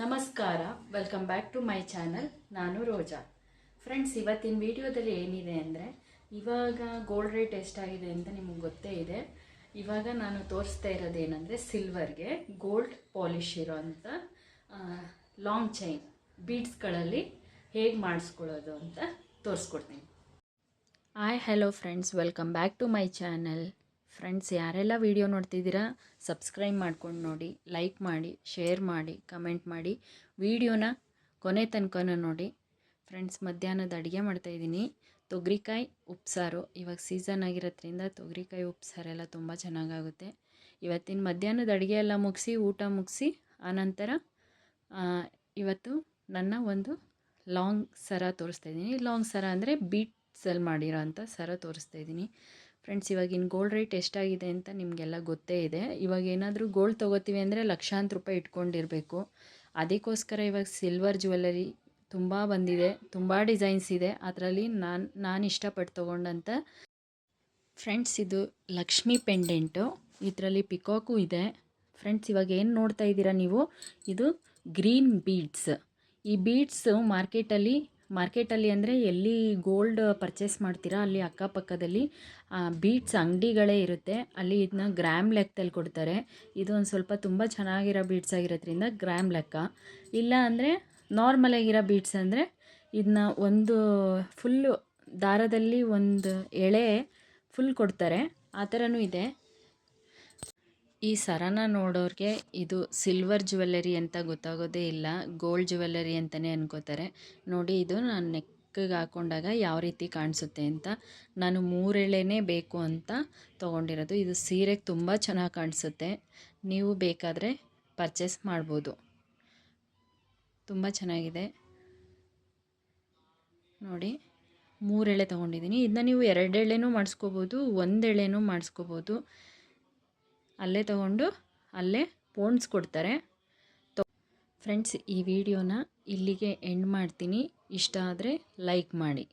ನಮಸ್ಕಾರ welcome back to my channel ನಾನು Roja. Friends ಇವತ್ತಿನ ವಿಡಿಯೋದಲ್ಲಿ ಏನಿದೆ ಅಂದರೆ, ಇವಾಗ ಗೋಲ್ಡ್ ರೇಟ್ ಎಷ್ಟಾಗಿದೆ ಅಂತ ನಿಮಗೆ ಗೊತ್ತೇ ಇದೆ. ಇವಾಗ ನಾನು ತೋರಿಸ್ತಾ ಇರೋದು ಏನಂದರೆ ಸಿಲ್ವರ್ಗೆ ಗೋಲ್ಡ್ ಪಾಲಿಶ್ ಇರೋಂಥ ಲಾಂಗ್ ಚೈನ್ ಬೀಡ್ಸ್ಗಳಲ್ಲಿ ಹೇಗೆ ಮಾಡಿಸ್ಕೊಳ್ಳೋದು ಅಂತ ತೋರಿಸ್ಕೊಡ್ತೀನಿ. Hi hello friends welcome back to my channel friends, ಯಾರೆಲ್ಲ ವಿಡಿಯೋ ನೋಡ್ತಿದ್ದೀರಾ, ಸಬ್ಸ್ಕ್ರೈಬ್ ಮಾಡ್ಕೊಂಡು ನೋಡಿ, ಲೈಕ್ ಮಾಡಿ, ಶೇರ್ ಮಾಡಿ, ಕಮೆಂಟ್ ಮಾಡಿ. ವಿಡಿಯೋನ ಕೊನೆ ತನಕನೂ ನೋಡಿ. ಫ್ರೆಂಡ್ಸ್, ಮಧ್ಯಾಹ್ನದ ಅಡುಗೆ ಮಾಡ್ತಾಯಿದ್ದೀನಿ ತೊಗರಿಕಾಯಿ ಉಪ್ಸಾರು. ಇವಾಗ ಸೀಸನ್ ಆಗಿರೋದ್ರಿಂದ ತೊಗರಿಕಾಯಿ ಉಪ್ಸಾರೆಲ್ಲ ತುಂಬ ಚೆನ್ನಾಗಾಗುತ್ತೆ. ಇವತ್ತಿನ ಮಧ್ಯಾಹ್ನದ ಅಡುಗೆ ಎಲ್ಲ ಮುಗಿಸಿ, ಊಟ ಮುಗಿಸಿ, ಆನಂತರ ಇವತ್ತು ನನ್ನ ಒಂದು ಲಾಂಗ್ ಸರ ತೋರಿಸ್ತಾ ಇದ್ದೀನಿ. ಲಾಂಗ್ ಸರ ಅಂದರೆ ಬೀಟ್ಸಲ್ಲಿ ಮಾಡಿರೋ ಅಂಥ ಸರ ತೋರಿಸ್ತಾ ಇದ್ದೀನಿ. ಫ್ರೆಂಡ್ಸ್ ಇವಾಗಿನ ಗೋಲ್ಡ್ ರೇಟ್ ಎಷ್ಟಾಗಿದೆ ಅಂತ ನಿಮಗೆಲ್ಲ ಗೊತ್ತೇ ಇದೆ. ಇವಾಗ ಏನಾದರೂ ಗೋಲ್ಡ್ ತೊಗೋತೀವಿ ಅಂದರೆ ಲಕ್ಷಾಂತರ ರೂಪಾಯಿ ಇಟ್ಕೊಂಡಿರಬೇಕು. ಅದಕ್ಕೋಸ್ಕರ ಇವಾಗ ಸಿಲ್ವರ್ ಜ್ಯುವೆಲ್ಲರಿ ತುಂಬ ಬಂದಿದೆ. ತುಂಬ ಡಿಸೈನ್ಸ್ ಇದೆ. ಅದರಲ್ಲಿ ನಾನು ನಾನು ಇಷ್ಟಪಟ್ಟು ತೊಗೊಂಡಂಥ ಫ್ರೆಂಡ್ಸ್ ಇದು ಲಕ್ಷ್ಮಿ ಪೆಂಡೆಂಟು ಇದರಲ್ಲಿ ಪಿಕಾಕು ಇದೆ. ಫ್ರೆಂಡ್ಸ್ ಇವಾಗ ಏನು ನೋಡ್ತಾ ಇದ್ದೀರಾ ನೀವು? ಇದು ಗ್ರೀನ್ ಬೀಡ್ಸ್ ಈ ಬೀಡ್ಸು ಮಾರ್ಕೆಟಲ್ಲಿ ಮಾರ್ಕೆಟಲ್ಲಿ ಅಂದರೆ ಎಲ್ಲಿ ಗೋಲ್ಡ್ ಪರ್ಚೇಸ್ ಮಾಡ್ತೀರಾ, ಅಲ್ಲಿ ಅಕ್ಕಪಕ್ಕದಲ್ಲಿ ಬೀಟ್ಸ್ ಅಂಗಡಿಗಳೇ ಇರುತ್ತೆ. ಅಲ್ಲಿ ಇದನ್ನ ಗ್ರಾಮ್ ಲೆಕ್ಕದಲ್ಲಿ ಕೊಡ್ತಾರೆ. ಇದು ಒಂದು ಸ್ವಲ್ಪ ತುಂಬ ಚೆನ್ನಾಗಿರೋ ಬೀಟ್ಸ್ ಆಗಿರೋದ್ರಿಂದ ಗ್ರಾಮ್ ಲೆಕ್ಕ. ಇಲ್ಲ ಅಂದರೆ ನಾರ್ಮಲಾಗಿರೋ ಬೀಡ್ಸ್ ಅಂದರೆ ಇದನ್ನ ಒಂದು ಫುಲ್ಲು ದಾರದಲ್ಲಿ ಒಂದು ಎಳೆ ಫುಲ್ ಕೊಡ್ತಾರೆ. ಆ ಥರನೂ ಇದೆ. ಈ ಸರನ ನೋಡೋರಿಗೆ ಇದು ಸಿಲ್ವರ್ ಜ್ಯುವೆಲ್ಲರಿ ಅಂತ ಗೊತ್ತಾಗೋದೇ ಇಲ್ಲ. ಗೋಲ್ಡ್ ಜ್ಯುವೆಲ್ಲರಿ ಅಂತಲೇ ಅನ್ಕೋತಾರೆ. ನೋಡಿ, ಇದು ನಾನು ನೆಕ್ಗೆ ಹಾಕ್ಕೊಂಡಾಗ ಯಾವ ರೀತಿ ಕಾಣಿಸುತ್ತೆ ಅಂತ. ನಾನು ಮೂರೆಳೆನೇ ಬೇಕು ಅಂತ ತೊಗೊಂಡಿರೋದು. ಇದು ಸೀರೆಗೆ ತುಂಬ ಚೆನ್ನಾಗಿ ಕಾಣಿಸುತ್ತೆ. ನೀವು ಬೇಕಾದರೆ ಪರ್ಚೇಸ್ ಮಾಡ್ಬೋದು. ತುಂಬ ಚೆನ್ನಾಗಿದೆ. ನೋಡಿ, ಮೂರೆಳೆ ತೊಗೊಂಡಿದ್ದೀನಿ. ಇದನ್ನ ನೀವು ಎರಡೆಳೆನೂ ಮಾಡಿಸ್ಕೋಬೋದು, ಒಂದೆಳೆನೂ ಮಾಡಿಸ್ಕೋಬೋದು. ಅಲ್ಲೇ ತಗೊಂಡು ಅಲ್ಲೇ ಪೋಣಿಸ್ಕೊಡ್ತಾರೆ ತೊ ಫ್ರೆಂಡ್ಸ್ ಈ ವಿಡಿಯೋನ ಇಲ್ಲಿಗೆ ಎಂಡ್ ಮಾಡ್ತೀನಿ. ಇಷ್ಟ ಆದರೆ ಲೈಕ್ ಮಾಡಿ.